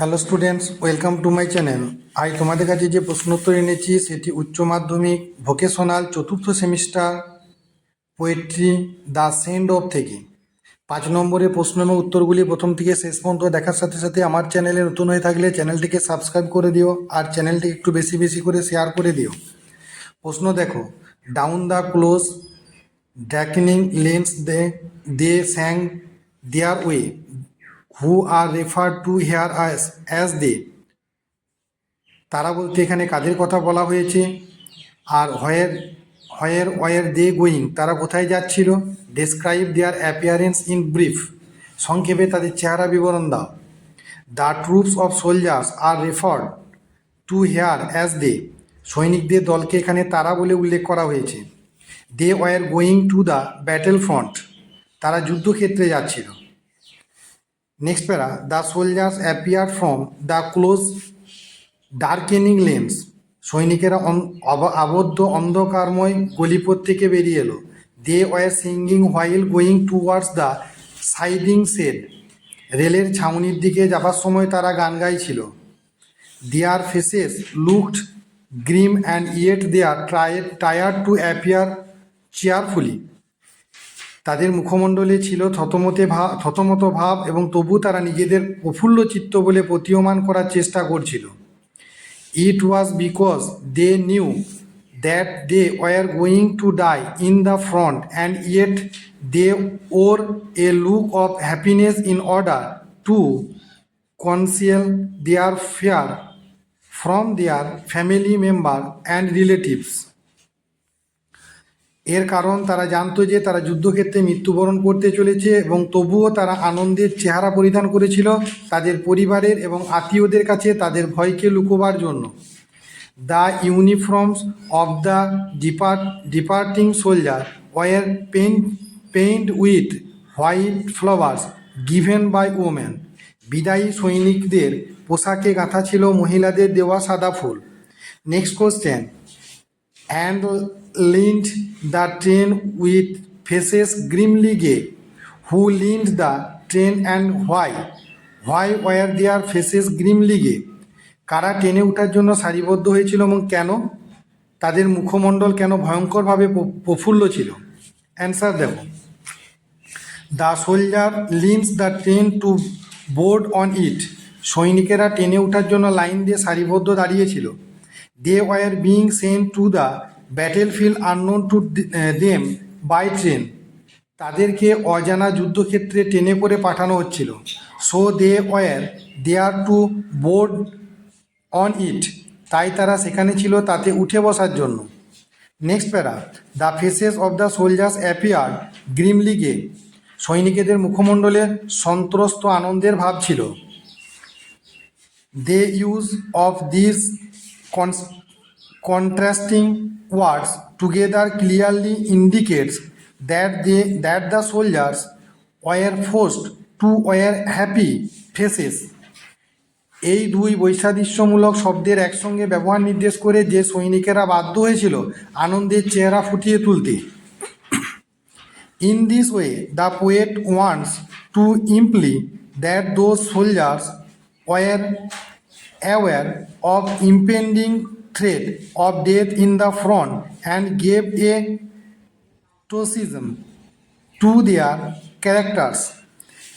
Hello students, welcome to my channel. আজ তোমাদের কাছে যে প্রশ্নোত্তর এনেছি, সেটি উচ্চ মাধ্যমিক, ভোকেশনাল, চতুর্থ semester poetry the send off থেকে। পাঁচ নম্বরের প্রশ্ন এবং উত্তরগুলি প্রথম থেকে শেষ পর্যন্ত দেখার সাথে সাথে আমার চ্যানেলে নতুন হয়ে থাকলে চ্যানেলটিকে সাবস্ক্রাইব করে দিও আর চ্যানেলটিকে একটু বেশি বেশি করে শেয়ার করে দিও। প্রশ্ন দেখো down the close darkening lanes they they sang their way who are refer to here as as they তারা বলতে এখানে কাদের কথা বলা হয়েছে? আর হয়ের হয়ের ওয়ের দে গোয়িং তারা কোথায় যাচ্ছিল? Describe their appearance in brief সংক্ষেপে তাদের চেহারা বিবরণ দাও। The troops of soldiers are referred to here as they সৈনিকদের দলকে এখানে তারা বলে উল্লেখ করা হয়েছে। They were going to the battle front তারা যুদ্ধক্ষেত্রে যাচ্ছিল। Next para the soldiers appear from the close darkening lanes সৈনিকেরা আবদ্ধ, অন্ধকারময় গলিপথ থেকে বেরিয়ে এলো। They were singing while going towards the siding shed রেলের ছাউনির দিকে যাবার সময় তারা গান গাইছিল। Their faces looked grim and yet their tried tire to appear cheerfully তাদের মুখমণ্ডলে ছিল থতমতে ভাব থতমত ভাব এবং তবু তারা নিজেদের প্রফুল্ল চিত্ত বলে প্রতীয়মান করার চেষ্টা করছিল। It was because they knew that they were going to die in the front and yet they wore a look of happiness in order to conceal their fear from their family member and relatives এর কারণ তারা জানতো যে তারা যুদ্ধক্ষেত্রে মৃত্যুবরণ করতে চলেছে এবং তবুও তারা আনন্দের চেহারা পরিধান করেছিল তাদের পরিবারের এবং আত্মীয়দের কাছে তাদের ভয়কে লুকোবার জন্য। The uniforms of the depart departing soldier were pent paint with white flowers given by women. বিদায়ী সৈনিকদের পোশাকে গাঁথা ছিল মহিলাদের দেওয়া সাদা ফুল। Next question. The train with faces grimly gay. Who leaned the train and why? Why were their faces grimly gay? কারা ট্রেনে ওঠার জন্য সারিবদ্ধ হয়েছিল এবং কেন তাদের মুখমণ্ডল কেন ভয়ঙ্করভাবে প্রফুল্ল ছিল অ্যান্সার দেখো the soldier lines the train to board on it সৈনিকেরা ট্রেনে ওঠার জন্য লাইন দিয়ে সারিবদ্ধ দাঁড়িয়েছিল they were being sent to the battle field unknown to them by train তাদেরকে অজানা যুদ্ধক্ষেত্রে ট্রেনে করে পাঠানো হচ্ছিল। So they were there to board on it তাই তারা সেখানে ছিল তাতে উঠে বসার জন্য। Next para the faces of the soldiers appear grimly gay সৈনিকেদের মুখমণ্ডলে সন্ত্রস্ত আনন্দের ভাব ছিল। They use of this contrasting words together clearly indicates that they that the soldiers were forced to wear happy faces. এই দুই বৈসাদৃশ্যমূলক শব্দের একসঙ্গে ব্যবহার নির্দেশ করে যে সৈনিকেরা বাধ্য হয়েছিল আনন্দের চেহারা ফুটিয়ে তুলতে। In this way the poet wants to imply that those soldiers were aware of impending threat of death in the front and gave a stoicism to their characters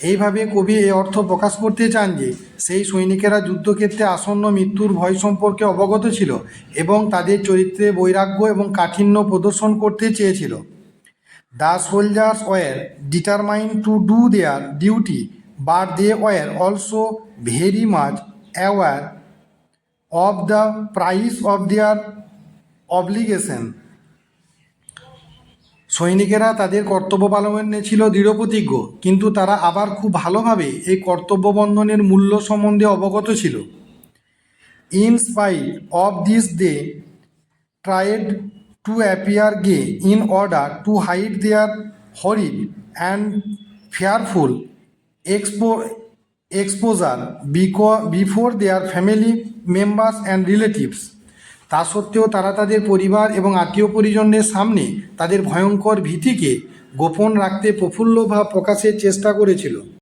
এইভাবে কবি এই অর্থ প্রকাশ করতে চান যে, সেই সৈনিকেরা যুদ্ধক্ষেত্রে আসন্ন মৃত্যুর ভয় সম্পর্কে অবগত ছিল এবং তাদের চরিত্রে বৈরাগ্য এবং কাঠিন্য প্রদর্শন করতে চেয়েছিল। The soldiers were determine to do their duty but they were also very much aware of the price of their obligation সৈনিকেরা তাদের কর্তব্য পালনে ছিল দৃঢ়প্রতিজ্ঞ কিন্তু তারা আবার খুব ভালোভাবে এই কর্তব্য বন্ধনের মূল্য সম্বন্ধে অবগত ছিল। In spite of this they tried to appear gay in order to hide their horrid and fearful expo exposure before their family members and relatives তা সত্ত্বেও তারা তাদের পরিবার এবং আত্মীয় পরিজনদের সামনে তাদের ভয়ঙ্কর ভীতিকে গোপন রাখতে প্রফুল্ল ভাব প্রকাশের চেষ্টা করেছিল।